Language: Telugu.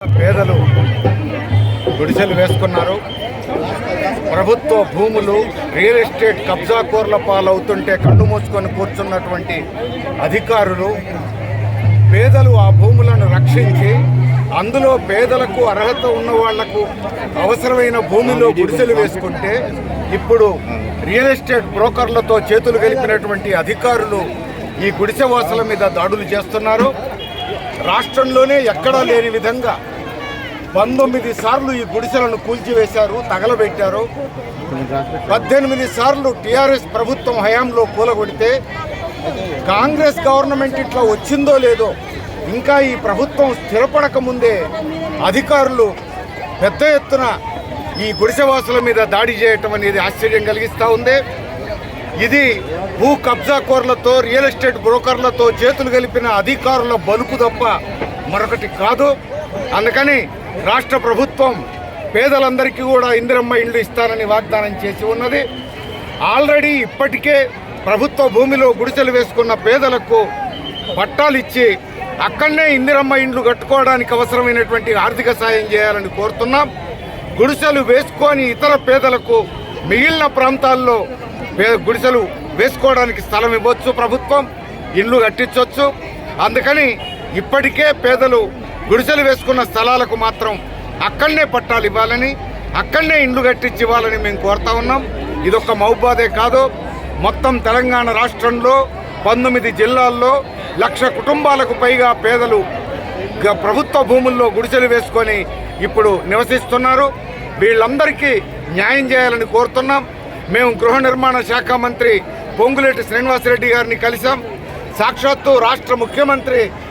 పేదలు గుడిసెలు వేసుకున్నారు. ప్రభుత్వ భూములు రియల్ ఎస్టేట్ కబ్జా కోర్ల పాలవుతుంటే కళ్ళు మూసుకొని కూర్చున్నటువంటి అధికారులు పేదలు ఆ భూములను రక్షించి అందులో పేదలకు అర్హత ఉన్న వాళ్ళకు అవసరమైన భూమిలో గుడిసెలు వేసుకుంటే ఇప్పుడు రియల్ ఎస్టేట్ బ్రోకర్లతో చేతులు కలిపినటువంటి అధికారులు ఈ గుడిసె వాసుల మీద దాడులు చేస్తున్నారు. రాష్ట్రంలోనే ఎక్కడా లేని విధంగా పంతొమ్మిది సార్లు ఈ గుడిసెలను కూల్చివేశారు తగలబెట్టారు. పద్దెనిమిది సార్లు టీఆర్ఎస్ ప్రభుత్వం హయాంలో కూలగొడితే కాంగ్రెస్ గవర్నమెంట్ ఇట్లా వచ్చిందో లేదో ఇంకా ఈ ప్రభుత్వం స్థిరపడక ముందే అధికారులు పెద్ద ఎత్తున ఈ గుడిసెవాసుల మీద దాడి చేయటం అనేది ఆశ్చర్యం కలిగిస్తూ ఉంది. ఇది భూ కబ్జా కోర్లతో రియల్ ఎస్టేట్ బ్రోకర్లతో చేతులు కలిపిన అధికారుల బలుపు తప్ప మరొకటి కాదు. అందుకని రాష్ట్ర ప్రభుత్వం పేదలందరికీ కూడా ఇందిరమ్మ ఇళ్ళు ఇస్తానని వాగ్దానం చేసి ఉన్నది. ఆల్రెడీ ఇప్పటికే ప్రభుత్వ భూమిలో గుడిసెలు వేసుకున్న పేదలకు పట్టాలు ఇచ్చి అక్కడనే ఇందిరమ్మ ఇండ్లు కట్టుకోవడానికి అవసరమైనటువంటి ఆర్థిక సాయం చేయాలని కోరుతున్నాం. గుడిసెలు వేసుకొని ఇతర పేదలకు మిగిలిన ప్రాంతాల్లో పే- గుడిసెలు వేసుకోవడానికి స్థలం ఇవ్వచ్చు ప్రభుత్వం ఇల్లు కట్టించవచ్చు అందుకని ఇప్పటికే పేదలు గుడిసెలు వేసుకున్న స్థలాలకు మాత్రం అక్కడనే పట్టాలు ఇవ్వాలని అక్కడనే ఇండ్లు కట్టించి ఇవ్వాలని మేము కోరుతా ఉన్నాం. ఇదొక మహబాదే కాదు. మొత్తం తెలంగాణ రాష్ట్రంలో పంతొమ్మిది జిల్లాల్లో లక్ష కుటుంబాలకు పైగా పేదలు గ- ప్రభుత్వ భూముల్లో గుడిసెలు వేసుకొని ఇప్పుడు నివసిస్తున్నారు. వీళ్ళందరికీ న్యాయం చేయాలని కోరుతున్నాం. మేము గృహ నిర్మాణ శాఖ మంత్రి పొంగులేటి శ్రీనివాసరెడ్డి గారిని కలిసాం సాక్షాత్తు రాష్ట్ర ముఖ్యమంత్రి